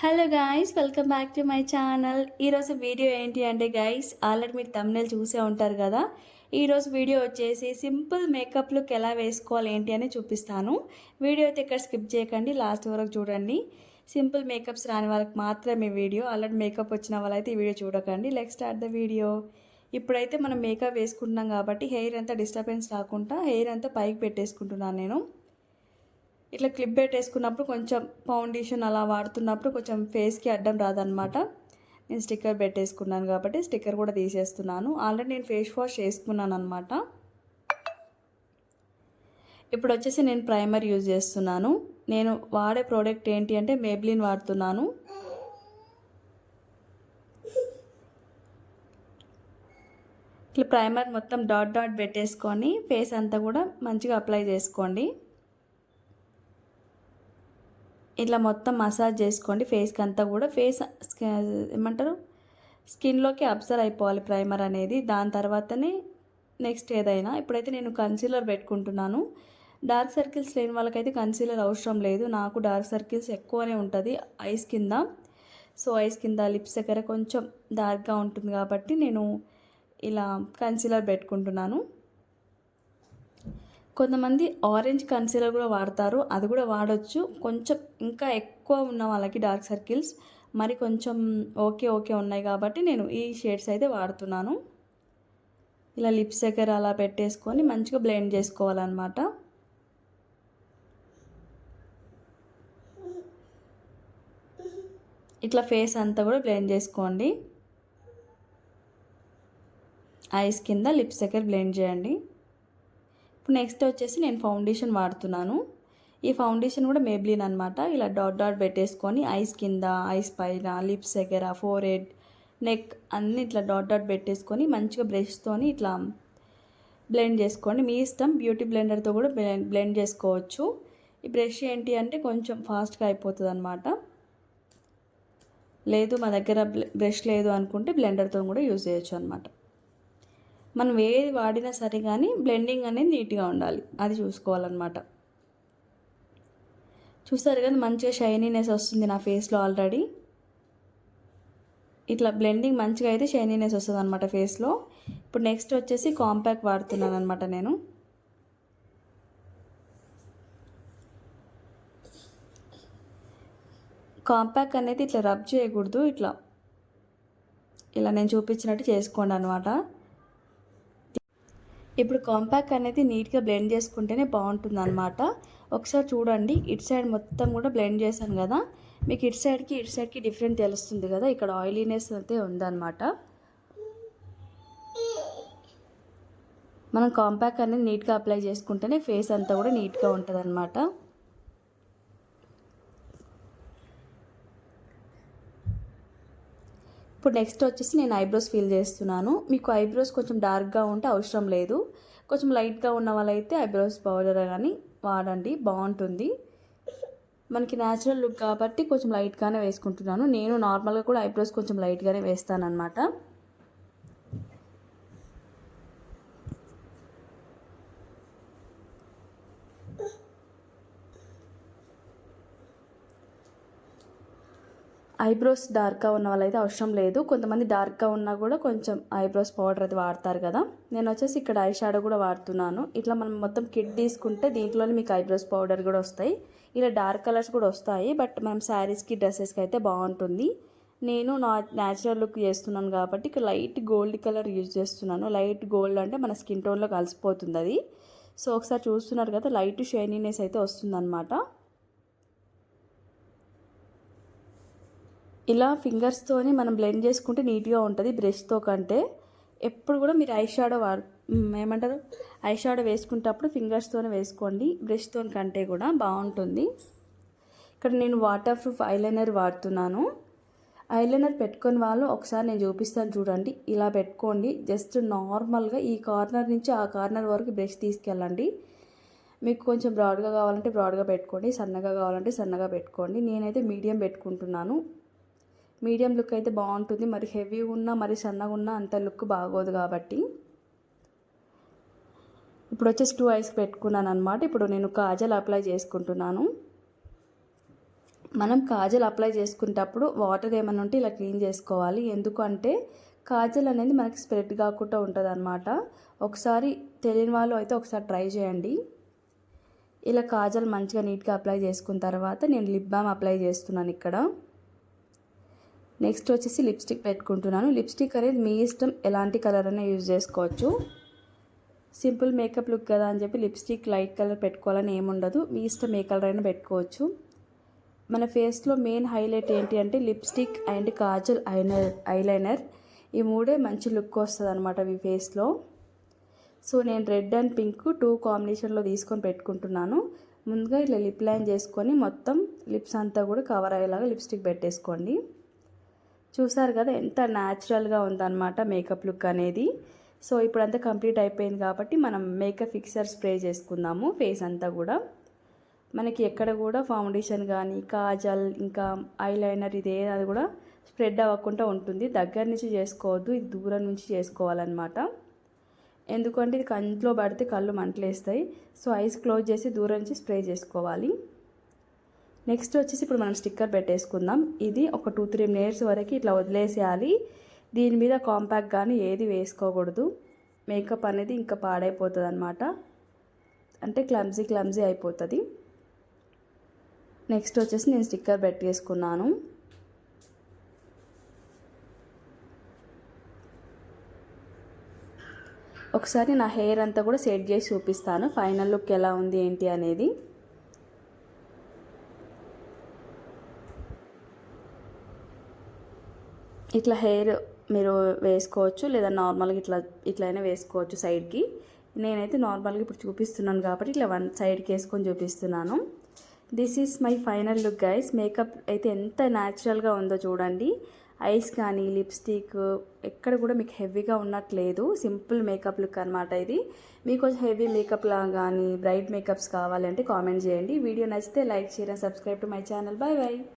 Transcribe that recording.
Hello guys welcome back to my channel ఈరోజు video ఏంటి అంటే గాయస్ ఆల్రెడీ మీరు తమ్నేల్ చూసే ఉంటారు కదా. ఈరోజు వీడియో వచ్చేసి సింపుల్ మేకప్ లుక్ ఎలా వేసుకోవాలి ఏంటి అని చూపిస్తాను. వీడియో అయితే ఇక్కడ స్కిప్ చేయకండి లాస్ట్ వరకు చూడండి. సింపుల్ మేకప్స్ రాని వాళ్ళకి మాత్రమే వీడియో ఆల్రెడీ మేకప్ వచ్చిన వాళ్ళైతే ఈ వీడియో చూడకండి. లెక్ స్టార్ట్ ద వీడియో ఇప్పుడైతే మనం మేకప్ వేసుకుంటున్నాం కాబట్టి హెయిర్ అంతా డిస్టర్బెన్స్ రాకుండా హెయిర్ అంతా పైకి పెట్టేసుకుంటున్నాను నేను. ఇట్లా క్లిప్ పెట్టేసుకున్నప్పుడు కొంచెం ఫౌండేషన్ అలా వాడుతున్నప్పుడు కొంచెం ఫేస్కి అడ్డం రాదనమాట నేను స్టిక్కర్ పెట్టేసుకున్నాను కాబట్టి స్టిక్కర్ కూడా తీసేస్తున్నాను. ఆల్రెడీ నేను ఫేస్ వాష్ చేసుకున్నాను అనమాట ఇప్పుడు వచ్చేసి నేను ప్రైమర్ యూజ్ చేస్తున్నాను. నేను వాడే ప్రోడక్ట్ ఏంటి అంటే మేబ్లిన్ వాడుతున్నాను. ఇట్లా ప్రైమర్ మొత్తం డాట్ డాట్ పెట్టేసుకొని ఫేస్ అంతా కూడా మంచిగా అప్లై చేసుకోండి. ఇట్లా మొత్తం మసాజ్ చేసుకోండి. ఫేస్కి అంతా కూడా ఫేస్ ఏమంటారు? స్కిన్లోకి అబ్జర్వ్ అయిపోవాలి ప్రైమర్ అనేది. దాని తర్వాతనే నెక్స్ట్ ఏదైనా. ఇప్పుడైతే నేను కన్సీలర్ పెట్టుకుంటున్నాను. డార్క్ సర్కిల్స్ లేని వాళ్ళకైతే కన్సీలర్ అవసరం లేదు. నాకు డార్క్ సర్కిల్స్ ఎక్కువనే ఉంటుంది. ఐస్ కింద. సో ఐస్ కింద లిప్స్ దగ్గర కొంచెం డార్క్గా ఉంటుంది కాబట్టి నేను ఇలా కన్సీలర్ పెట్టుకుంటున్నాను. కొంతమంది ఆరెంజ్ కన్సీలర్ కూడా వాడతారు. అది కూడా వాడచ్చు. కొంచెం ఇంకా ఎక్కువ ఉన్న వాళ్ళకి డార్క్ సర్కిల్స్ మరి కొంచెం ఓకే ఓకే ఉన్నాయి కాబట్టి నేను ఈ షేడ్స్ అయితే వాడుతున్నాను. ఇలా లిప్స్ దగ్గర అలా పెట్టేసుకొని మంచిగా బ్లెండ్ చేసుకోవాలన్నమాట. ఇట్లా ఫేస్ అంతా కూడా బ్లెండ్ చేసుకోండి. ఐస్ కింద లిప్స్ దగ్గర బ్లెండ్ చేయండి. ఇప్పుడు నెక్స్ట్ వచ్చేసి నేను ఫౌండేషన్ వాడుతున్నాను. ఈ ఫౌండేషన్ కూడా మేబ్లిన్ అనమాట ఇలా డాట్ డాట్ పెట్టేసుకొని ఐస్ కింద ఐస్ పైన లిప్స్ దగ్గర ఫోర్ హెడ్ నెక్ అన్నీ ఇట్లా డాట్ డాట్ పెట్టేసుకొని మంచిగా బ్రష్తోని ఇట్లా బ్లెండ్ చేసుకోండి. మీ ఇష్టం బ్యూటీ బ్లెండర్తో కూడా బ్లెండ్ చేసుకోవచ్చు. ఈ బ్రష్ ఏంటి అంటే కొంచెం ఫాస్ట్గా అయిపోతుంది అనమాట లేదు మా దగ్గర బ్రష్ లేదు అనుకుంటే బ్లెండర్తో కూడా యూజ్ చేయొచ్చు అనమాట మనం ఏది వాడినా సరే కానీ బ్లెండింగ్ అనేది నీట్గా ఉండాలి. అది చూసుకోవాలన్నమాట. చూస్తారు కదా మంచిగా షైనీనెస్ వస్తుంది నా ఫేస్లో ఆల్రెడీ ఇట్లా బ్లెండింగ్ మంచిగా అయితే షైనీనెస్ వస్తుంది అనమాట ఫేస్లో ఇప్పుడు నెక్స్ట్ వచ్చేసి కాంపాక్ట్ వాడుతున్నాను అనమాట నేను. కాంపాక్ట్ అనేది ఇట్లా రబ్ చేయకూడదు ఇట్లా. ఇలా నేను చూపించినట్టు చేసుకోండి అనమాట ఇప్పుడు కాంపాక్ట్ అనేది నీట్గా బ్లెండ్ చేసుకుంటేనే బాగుంటుంది అనమాట ఒకసారి చూడండి ఇటు సైడ్ మొత్తం కూడా బ్లెండ్ చేశాను కదా. మీకు ఇటు సైడ్కి ఇటు సైడ్కి డిఫరెంట్ తెలుస్తుంది కదా. ఇక్కడ ఆయిలీనెస్ అయితే ఉందన్నమాట. మనం కాంపాక్ట్ అనేది నీట్గా అప్లై చేసుకుంటేనే ఫేస్ అంతా కూడా నీట్గా ఉంటుంది అనమాట ఇప్పుడు నెక్స్ట్ వచ్చేసి నేను ఐబ్రోస్ ఫిల్ చేస్తున్నాను. మీకు ఐబ్రోస్ కొంచెం డార్క్గా ఉంటే అవసరం లేదు. కొంచెం లైట్గా ఉన్న వాళ్ళైతే ఐబ్రోస్ పౌడర్ కానీ వాడండి బాగుంటుంది. మనకి న్యాచురల్ లుక్ కాబట్టి కొంచెం లైట్గానే వేసుకుంటున్నాను. నేను నార్మల్గా కూడా ఐబ్రోస్ కొంచెం లైట్గానే వేస్తాను ఐబ్రోస్ డార్క్గా ఉన్న వాళ్ళైతే అవసరం లేదు. కొంతమంది డార్క్గా ఉన్నా కూడా కొంచెం ఐబ్రోస్ పౌడర్ అది వాడతారు కదా. నేను వచ్చేసి ఇక్కడ ఐ షాడో కూడా వాడుతున్నాను. ఇట్లా మనం మొత్తం కిట్ తీసుకుంటే దీంట్లోనే మీకు ఐబ్రోస్ పౌడర్ కూడా వస్తాయి. ఇలా డార్క్ కలర్స్ కూడా వస్తాయి. బట్ మనం శారీస్కి డ్రెస్సెస్కి అయితే బాగుంటుంది. నేను నా న్యాచురల్ లుక్ చేస్తున్నాను కాబట్టి ఇక్కడ లైట్ గోల్డ్ కలర్ యూజ్ చేస్తున్నాను. లైట్ గోల్డ్ అంటే మన స్కిన్ టోన్లో కలిసిపోతుంది అది. సో ఒకసారి చూస్తున్నారు కదా లైట్ షైనీనెస్ అయితే వస్తుందన్నమాట. ఇలా ఫింగర్స్తోని మనం బ్లెండ్ చేసుకుంటే నీట్గా ఉంటుంది. బ్రష్తో కంటే ఎప్పుడు కూడా మీరు ఐ షాడో వాడు ఏమంటారు? ఐ షాడో వేసుకునేటప్పుడు ఫింగర్స్తోనే వేసుకోండి. బ్రష్తో కంటే కూడా బాగుంటుంది. ఇక్కడ నేను వాటర్ ప్రూఫ్ ఐలైనర్ వాడుతున్నాను. ఐలైనర్ పెట్టుకొని వాళ్ళు ఒకసారి నేను చూపిస్తాను చూడండి. ఇలా పెట్టుకోండి. జస్ట్ నార్మల్గా ఈ కార్నర్ నుంచి ఆ కార్నర్ వరకు బ్రష్ తీసుకెళ్ళండి. మీకు కొంచెం బ్రాడ్గా కావాలంటే బ్రాడ్గా పెట్టుకోండి. సన్నగా కావాలంటే సన్నగా పెట్టుకోండి. నేనైతే మీడియం పెట్టుకుంటున్నాను. మీడియం లుక్ అయితే బాగుంటుంది. మరి హెవీ ఉన్నా మరి సన్నగా ఉన్నా అంత లుక్ బాగోదు కాబట్టి. ఇప్పుడు వచ్చేసి టూ ఐస్ పెట్టుకున్నాను అనమాట ఇప్పుడు నేను కాజల్ అప్లై చేసుకుంటున్నాను. మనం కాజల్ అప్లై చేసుకునేటప్పుడు వాటర్ ఏమైనా ఉంటే ఇలా క్లీన్ చేసుకోవాలి. ఎందుకంటే కాజల్ అనేది మనకి స్ప్రెడ్ కాకుండా ఉంటుంది అనమాట ఒకసారి తెలియని వాళ్ళు అయితే ఒకసారి ట్రై చేయండి. ఇలా కాజల్ మంచిగా నీట్గా అప్లై చేసుకున్న తర్వాత నేను లిప్ బామ్ అప్లై చేస్తున్నాను ఇక్కడ. నెక్స్ట్ వచ్చేసి లిప్స్టిక్ పెట్టుకుంటున్నాను. లిప్స్టిక్ అనేది మీ ఇష్టం ఎలాంటి కలర్ అయినా యూజ్ చేసుకోవచ్చు. సింపుల్ మేకప్ లుక్ కదా అని చెప్పి లిప్స్టిక్ లైట్ కలర్ పెట్టుకోవాలని ఏముండదు మీ ఇష్టం ఏ కలర్ అయినా పెట్టుకోవచ్చు. మన ఫేస్లో మెయిన్ హైలైట్ ఏంటి అంటే lipstick and kajal eyeliner eyeliner ఈ మూడే మంచి లుక్ వస్తుంది అనమాట మీ ఫేస్లో సో నేను రెడ్ అండ్ పింక్ టూ కాంబినేషన్లో తీసుకొని పెట్టుకుంటున్నాను. ముందుగా ఇట్లా లిప్ లైన్ చేసుకొని మొత్తం లిప్స్ అంతా కూడా కవర్ అయ్యేలాగా లిప్స్టిక్ పెట్టేసుకోండి. చూసారు కదా ఎంత న్యాచురల్గా ఉందన్నమాట మేకప్ లుక్ అనేది. సో ఇప్పుడంతా కంప్లీట్ అయిపోయింది కాబట్టి మనం మేకప్ ఫిక్సర్ స్ప్రే చేసుకుందాము ఫేస్ అంతా కూడా. మనకి ఎక్కడ కూడా ఫౌండేషన్ కానీ కాజల్ ఇంకా ఐలైనర్ ఇదే అది కూడా స్ప్రెడ్ అవ్వకుండా ఉంటుంది. దగ్గర నుంచి చేసుకోవద్దు ఇది దూరం నుంచి చేసుకోవాలన్నమాట. ఎందుకంటే ఇది కంట్లో పడితే కళ్ళు మంటలేస్తాయి. సో ఐస్ క్లోజ్ చేసి దూరం నుంచి స్ప్రే చేసుకోవాలి. నెక్స్ట్ వచ్చేసి ఇప్పుడు మనం స్టిక్కర్ పెట్టేసుకుందాం. ఇది ఒక టూ త్రీ మినిట్స్ వరకు ఇట్లా వదిలేసేయాలి. దీని మీద కాంపాక్ట్ కానీ ఏది వేసుకోకూడదు. మేకప్ అనేది ఇంకా పాడైపోతుంది అనమాట అంటే క్లమ్జీ క్లమ్జీ అయిపోతుంది. నెక్స్ట్ వచ్చేసి నేను స్టిక్కర్ పెట్టేసుకున్నాను. ఒకసారి నా హెయిర్ అంతా కూడా సెట్ చేసి చూపిస్తాను. ఫైనల్ లుక్ ఎలా ఉంది ఏంటి అనేది. ఇట్లా హెయిర్ మీరు వేసుకోవచ్చు లేదా నార్మల్గా ఇట్లా ఇట్లయినా వేసుకోవచ్చు సైడ్కి. నేనైతే నార్మల్గా ఇప్పుడు చూపిస్తున్నాను కాబట్టి ఇట్లా వన్ సైడ్కి వేసుకొని చూపిస్తున్నాను. This is my final look guys makeup అయితే ఎంత న్యాచురల్గా ఉందో చూడండి. ఐస్ కానీ లిప్స్టిక్ ఎక్కడ కూడా మీకు హెవీగా ఉన్నట్లేదు. సింపుల్ మేకప్ లుక్ అనమాట ఇది. మీకు కొంచెం హెవీ మేకప్ లా కానీ బ్రైట్ మేకప్స్ కావాలంటే కామెంట్ చేయండి. వీడియో నచ్చితే లైక్ చేయడం subscribe to my channel bye bye